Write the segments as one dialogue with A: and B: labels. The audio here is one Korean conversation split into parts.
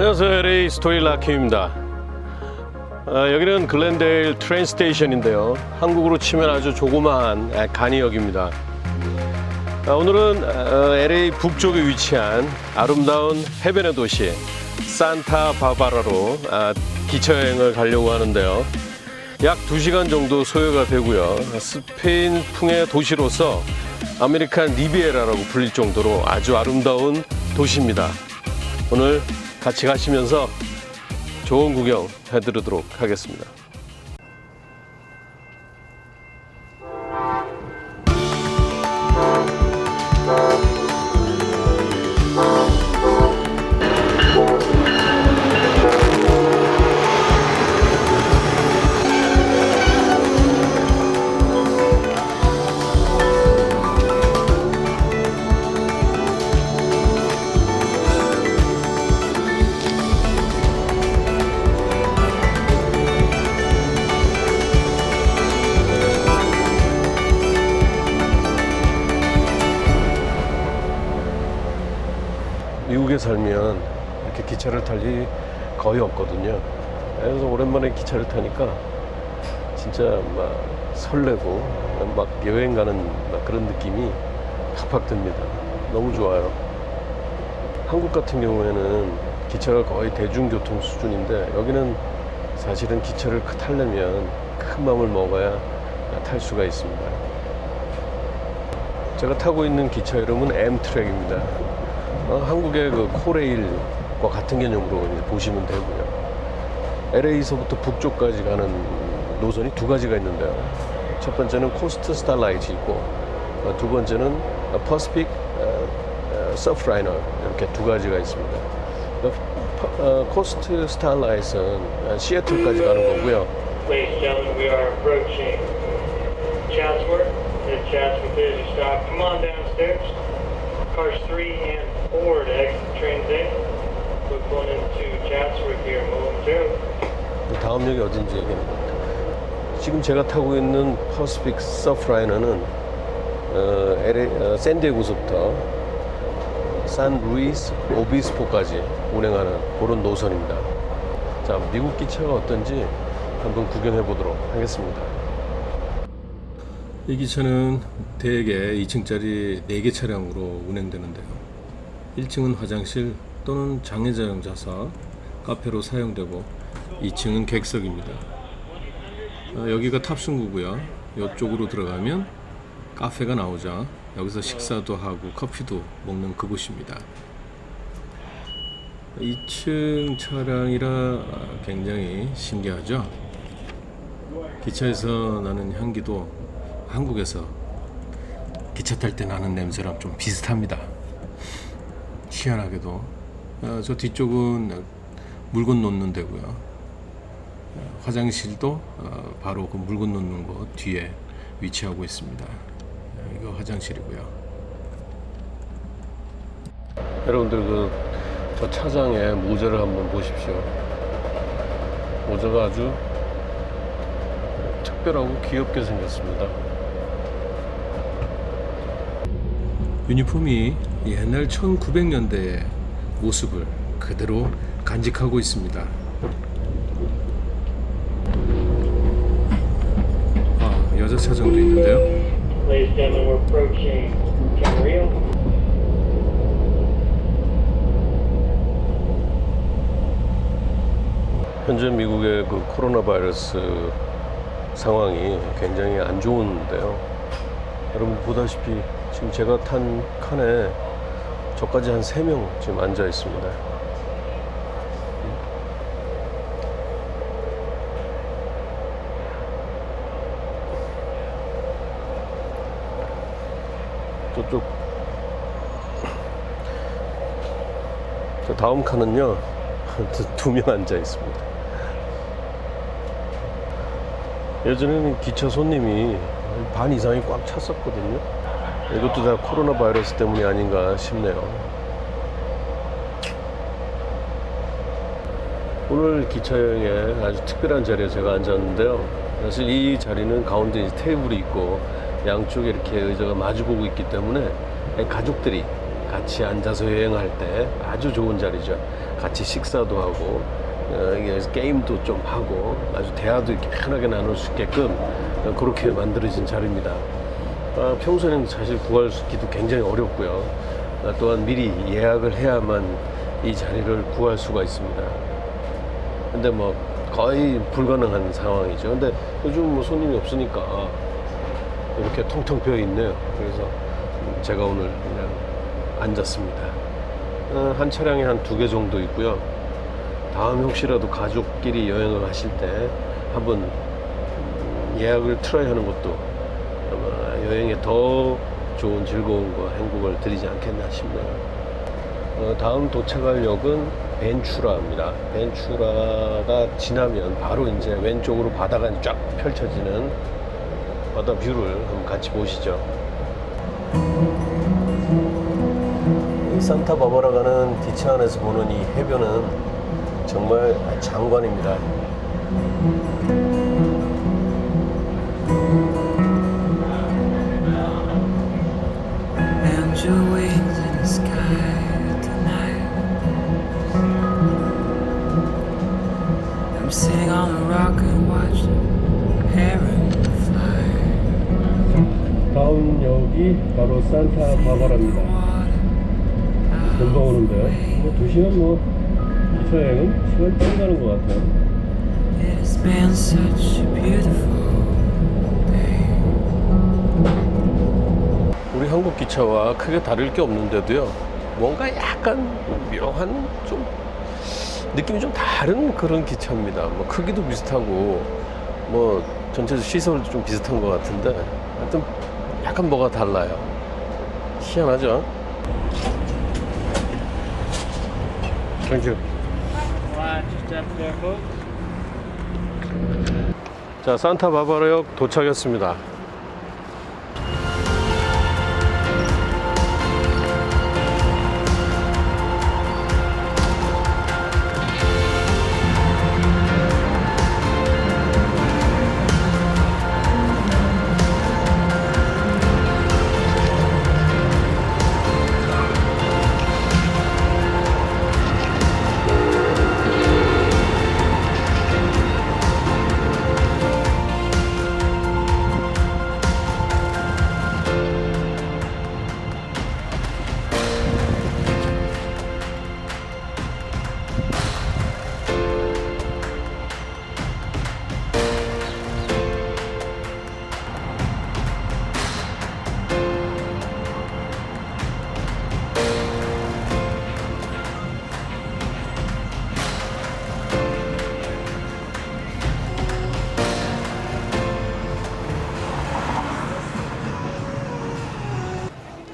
A: 안녕하세요. LA 스토리 라키입니다. 아, 여기는 글렌데일 트레인 스테이션인데요. 한국으로 치면 아주 조그마한 아, 간이역입니다. 아, 오늘은 어, LA 북쪽에 위치한 아름다운 해변의 도시 산타 바바라로 아, 기차 여행을 가려고 하는데요. 약 2시간 정도 소요가 되고요. 스페인 풍의 도시로서 아메리칸 리비에라라고 불릴 정도로 아주 아름다운 도시입니다. 오늘 같이 가시면서 좋은 구경 해드리도록 하겠습니다. 미국에 살면 이렇게 기차를 탈 일이 거의 없거든요. 그래서 오랜만에 기차를 타니까 진짜 막 설레고 막 여행 가는 막 그런 느낌이 팍팍 듭니다. 너무 좋아요. 한국 같은 경우에는 기차가 거의 대중교통 수준인데 여기는 사실은 기차를 타려면 큰 마음을 먹어야 탈 수가 있습니다. 제가 타고 있는 기차 이름은 M트랙입니다. 어, 한국의 그 코레일과 같은 개념으로 보시면 되고요. LA에서부터 북쪽까지 가는 노선이 두 가지가 있는데요. 첫 번째는 코스트 스타라이트 있고 어, 두 번째는 퍼시픽 서프라이너 이렇게 두 가지가 있습니다. 어, 퍼- 어, 코스트 스타라이트는 시애틀까지 가는 거고요.
B: Cars 3 and 4 to exit the trains in. We're pulling into Chatsworth here momentarily.
A: 다음 역이 어딘지 얘기하는 겁니다. 지금 제가 타고 있는 퍼시픽 서프라이너는 어, LA, 어, 샌디에고서부터 산 루이스 오비스포까지 운행하는 그런 노선입니다. 자, 미국 기차가 어떤지 한번 구경해 보도록 하겠습니다. 이 기차는 대개 2층짜리 4개 차량으로 운행되는데요. 1층은 화장실 또는 장애자용 좌석, 카페로 사용되고 2층은 객석입니다. 어, 여기가 탑승구고요. 이쪽으로 들어가면 카페가 나오죠. 여기서 식사도 하고 커피도 먹는 그곳입니다. 2층 차량이라 굉장히 신기하죠. 기차에서 나는 향기도 한국에서 기차 탈 때 나는 냄새랑 좀 비슷합니다. 희한하게도 어, 저 뒤쪽은 물건 놓는 데고요. 어, 화장실도 어, 바로 그 물건 놓는 곳 뒤에 위치하고 있습니다. 어, 이거 화장실이고요. 여러분들 그 저 차장의 모자를 한번 보십시오. 모자가 아주 특별하고 귀엽게 생겼습니다. 유니폼이 옛날 1900년대의 모습을 그대로 간직하고 있습니다. 아, 여자 차장도 있는데요.
B: Ladies and gentlemen, we're approaching Camarillo.
A: 현재 미국의 그 코로나 바이러스 상황이 굉장히 안 좋은데요. 여러분 보다시피 지금 제가 탄 칸에 저까지 한 3명 지금 앉아 있습니다. 저쪽 저 다음 칸은요 두 명 앉아 있습니다. 예전에는 기차 손님이 반 이상이 꽉 찼었거든요. 이것도 다 코로나 바이러스 때문이 아닌가 싶네요. 오늘 기차 여행에 아주 특별한 자리에 제가 앉았는데요. 사실 이 자리는 가운데 테이블이 있고 양쪽에 이렇게 의자가 마주보고 있기 때문에 가족들이 같이 앉아서 여행할 때 아주 좋은 자리죠. 같이 식사도 하고 어, 게임도 좀 하고 아주 대화도 이렇게 편하게 나눌 수 있게끔 어, 그렇게 만들어진 자리입니다. 아, 평소에는 사실 구하기도 굉장히 어렵고요. 아, 또한 미리 예약을 해야만 이 자리를 구할 수가 있습니다. 근데 뭐 거의 불가능한 상황이죠. 근데 요즘 뭐 손님이 없으니까 이렇게 텅텅 비어 있네요. 그래서 제가 오늘 그냥 앉았습니다. 어, 한 차량에 한 두 개 정도 있고요. 다음에 혹시라도 가족끼리 여행을 하실 때 한번 음, 예약을 틀어야 하는 것도 여행에 더 좋은 즐거움과 행복을 드리지 않겠나 싶네요. 어, 다음 도착할 역은 벤추라입니다. 벤추라가 지나면 바로 이제 왼쪽으로 바다가 쫙 펼쳐지는 바다 뷰를 한번 같이 보시죠. 이 산타바바라 가는 기차 안에서 보는 이 해변은 정말 장관입니다. 바로 산타 바바라입니다. 금방 오는데요. 뭐 2시간 뭐 기차 여행은 시간 빨리 가는 것 같아요.
C: It's been such a beautiful day.
A: 우리 한국 기차와 크게 다를 게 없는데도요. 뭔가 약간 묘한 좀 느낌이 좀 다른 그런 기차입니다. 뭐 크기도 비슷하고 뭐 전체적 시설도 좀 비슷한 것 같은데 하여튼 약간 뭐가 달라요. 희한하죠? 땡큐. 자, 산타바바라역 도착했습니다.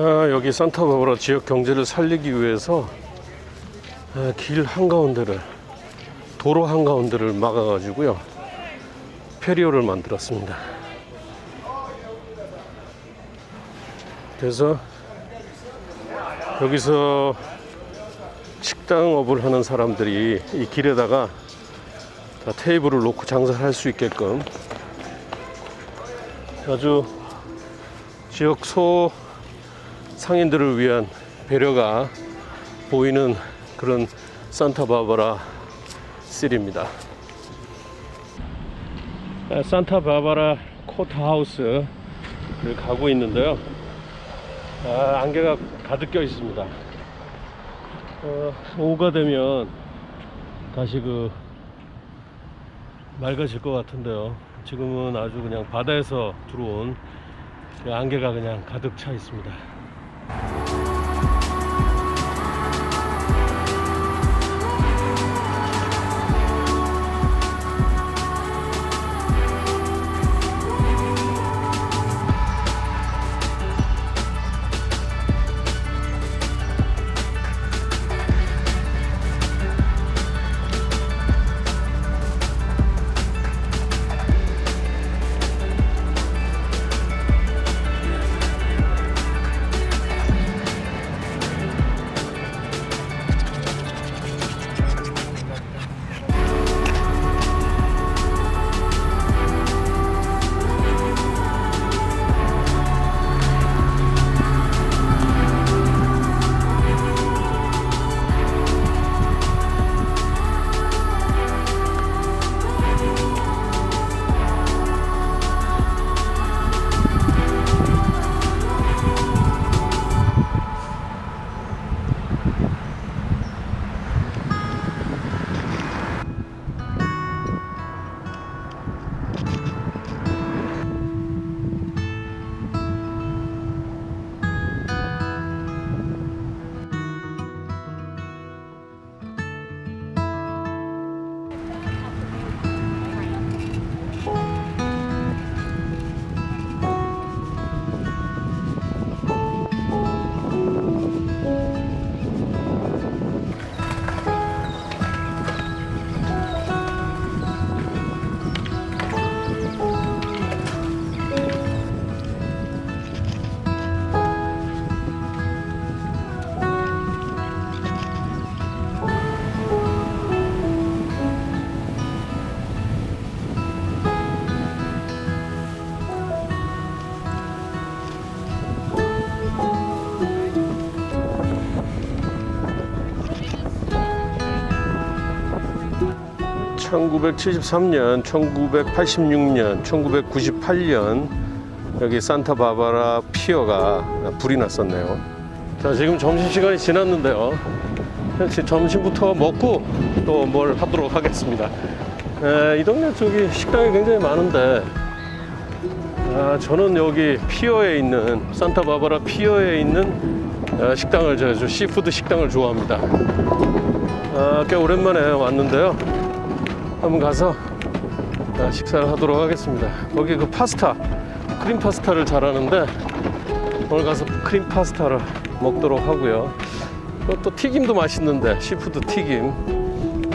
A: 아, 여기 산타바바라 지역 경제를 살리기 위해서 아, 길 한가운데를 도로 한가운데를 막아가지고요 페리오를 만들었습니다. 그래서 여기서 식당업을 하는 사람들이 이 길에다가 다 테이블을 놓고 장사를 할 수 있게끔 아주 지역 소 상인들을 위한 배려가 보이는 그런 산타바바라 실입니다. 아, 산타바바라 코트하우스를 가고 있는데요. 아, 안개가 가득 껴 있습니다. 어, 오후가 되면 다시 그 맑아질 것 같은데요. 지금은 아주 그냥 바다에서 들어온 그 안개가 그냥 가득 차 있습니다. 1973년, 1986년, 1998년 여기 산타바바라 피어가 불이 났었네요. 자, 지금 점심시간이 지났는데요. 지- 점심부터 먹고 또 뭘 하도록 하겠습니다. 에, 이 동네 쪽이 식당이 굉장히 많은데 아, 저는 여기 피어에 있는 산타바바라 피어에 있는 어, 식당을 저, 저 시푸드 식당을 좋아합니다. 아, 꽤 오랜만에 왔는데요. 한번 가서 아, 식사를 하도록 하겠습니다. 거기 그 파스타, 크림 파스타를 잘하는데 오늘 가서 크림 파스타를 먹도록 하고요. 또 튀김도 맛있는데 시푸드 튀김.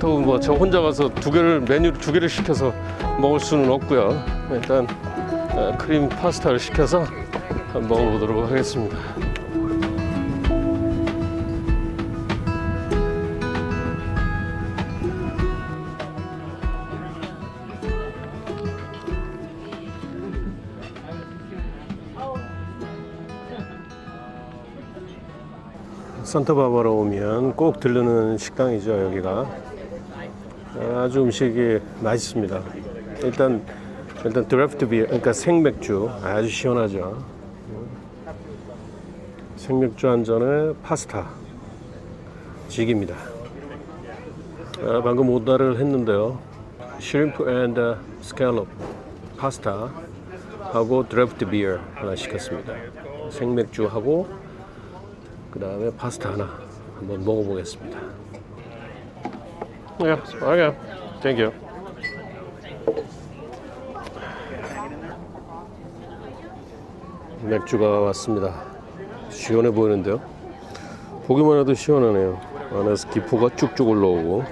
A: 또 뭐 저 혼자 가서 두 개를 메뉴 두 개를 시켜서 먹을 수는 없고요. 일단 어, 크림 파스타를 시켜서 한번 먹어보도록 하겠습니다. 산타바바라 오면 꼭 들르는 식당이죠 여기가. 아주 음식이 맛있습니다. 일단 일단 드래프트 비어 그러니까 생맥주. 아주 시원하죠. 생맥주 한 잔에 파스타. 직입니다. 아, 방금 오더를 했는데요. Shrimp and 파스타 하고 드래프트 비어 하나 시켰습니다. 생맥주하고 그 다음에 파스타 하나 한번 먹어보겠습니다. 네. Thank you. 맥주가 왔습니다. 시원해 보이는데요. 보기만 해도 시원하네요. 안에서 기포가 쭉쭉 올라오고.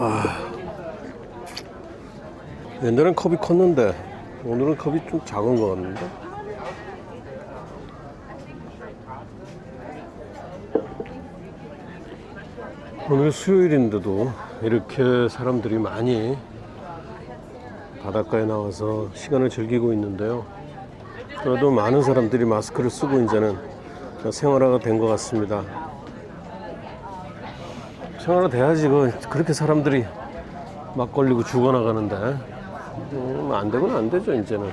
A: 아, 옛날엔 컵이 컸는데 오늘은 컵이 좀 작은 것 같는데. 오늘 수요일인데도 이렇게 사람들이 많이 바닷가에 나와서 시간을 즐기고 있는데요. 그래도 많은 사람들이 마스크를 쓰고 이제는 생활화가 된 것 같습니다. 생활화 돼야지 그 그렇게 사람들이 막 걸리고 죽어나가는데 음, 안 되면 안 되죠 이제는.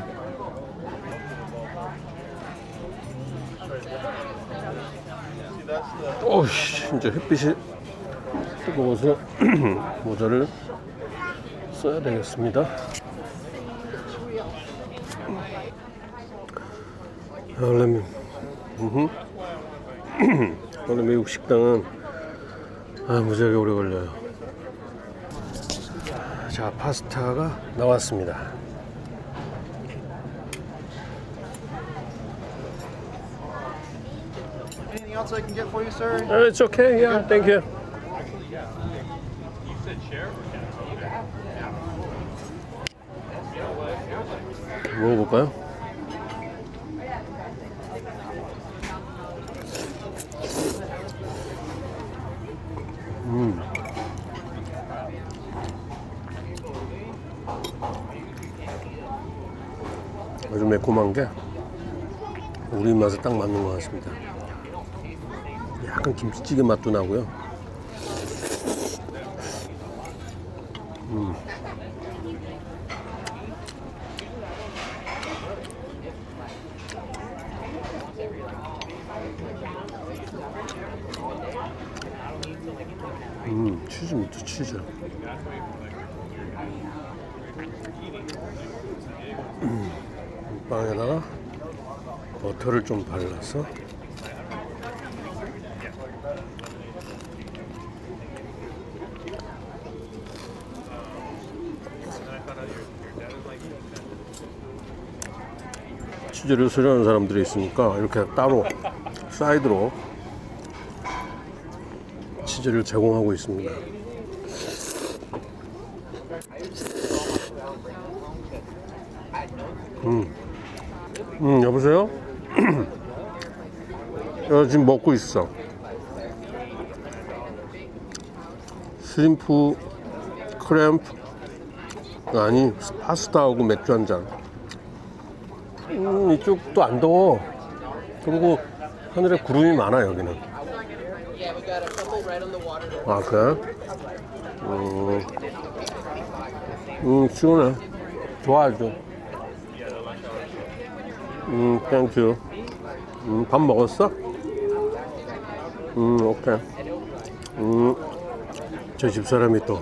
A: 오씨 이제 햇빛이 뜨거워서 모자를 써야 되겠습니다. 원래 음. 원래 미국 식당은 아, 무지하게 오래 걸려요. 자 파스타가 나왔습니다.
D: Anything else I can get for you, sir?
A: Uh, It's okay. Yeah, thank you. 먹어볼까요? 매콤한 게 우리 입맛에 딱 맞는 것 같습니다. 약간 김치찌개 맛도 나고요. 음, 치즈 밑에 치즈. 음, 빵에다가 버터를 좀 발라서 치즈를 싫어하는 사람들이 있으니까 이렇게 따로 사이드로 치즈를 제공하고 있습니다. 음, 음 여 보세요? 야, 지금 먹고 있어. 슈림프 크램프 아니 파스타하고 맥주 한 잔. 음, 이쪽도 안 더워. 그리고 하늘에 구름이 많아 여기는. 아 그래? 음, 음 시원해 좋아하죠 음 땡큐 음 밥 먹었어? 음 오케이 음 저 집사람이 또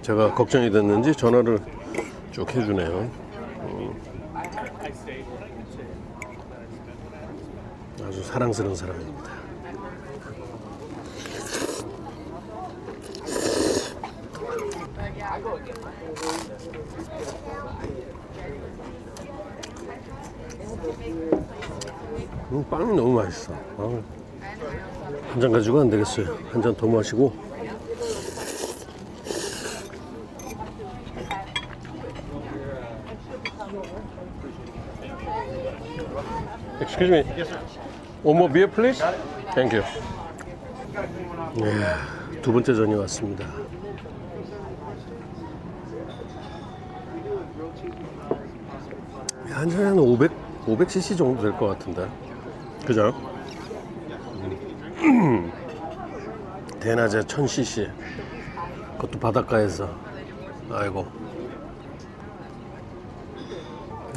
A: 제가 걱정이 됐는지 전화를 쭉 해주네요 음. 아주 사랑스러운 사람입니다 음, 빵이 너무 맛있어. 한잔 가지고 안 되겠어요. 한 잔 더 마시고. Excuse me. One more beer, please. Thank you. 예, 두 번째 전이 왔습니다. 한 잔에 한 500, 500cc 정도 될 것 같은데. 그죠? 음. 대낮에 1000cc. 그것도 바닷가에서. 아이고.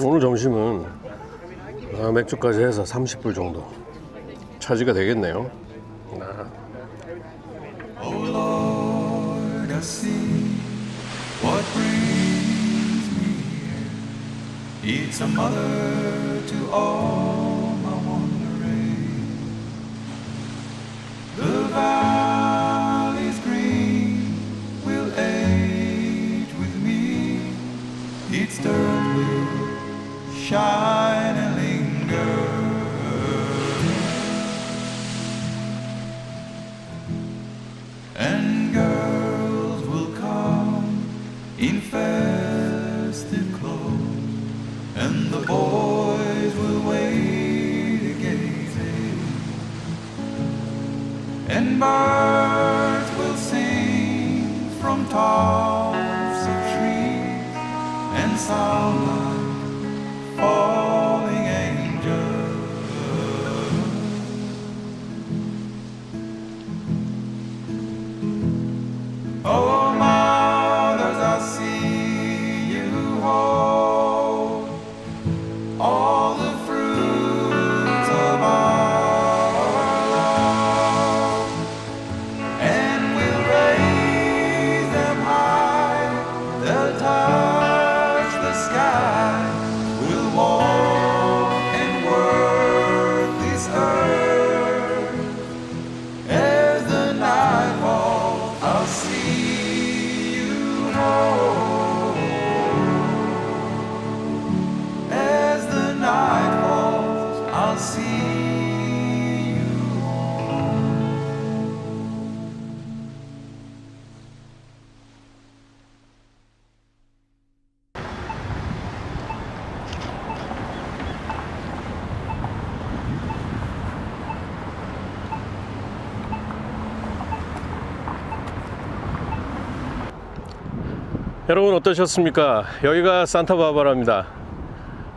A: 오늘 점심은 아, 맥주까지 해서 30불 정도 차지가 되겠네요. 아.
E: Lord, valleys green will age with me. Its dirt will shine and linger. and girls will come in festive clothes, and the boys birds will sing from tops of trees, and sound like falling angels. Oh, mothers, I see you hold all the
A: 여러분 어떠셨습니까? 여기가 산타바바라입니다.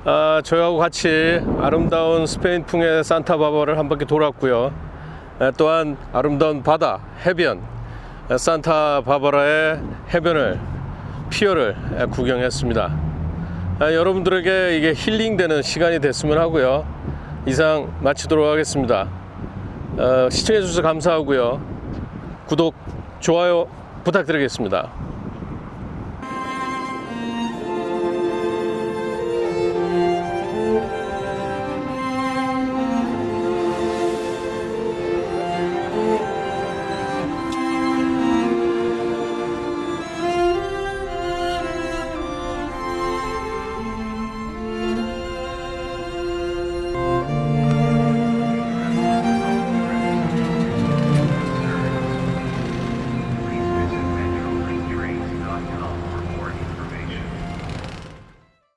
A: 아, 저희하고 같이 아름다운 스페인풍의 산타바바를 한 바퀴 돌았고요. 에, 또한 아름다운 바다, 해변, 에, 산타바바라의 해변을 피어를 에, 구경했습니다. 아, 여러분들에게 이게 힐링되는 시간이 됐으면 하고요. 이상 마치도록 하겠습니다. 어, 시청해 주셔서 감사하고요. 구독, 좋아요 부탁드리겠습니다.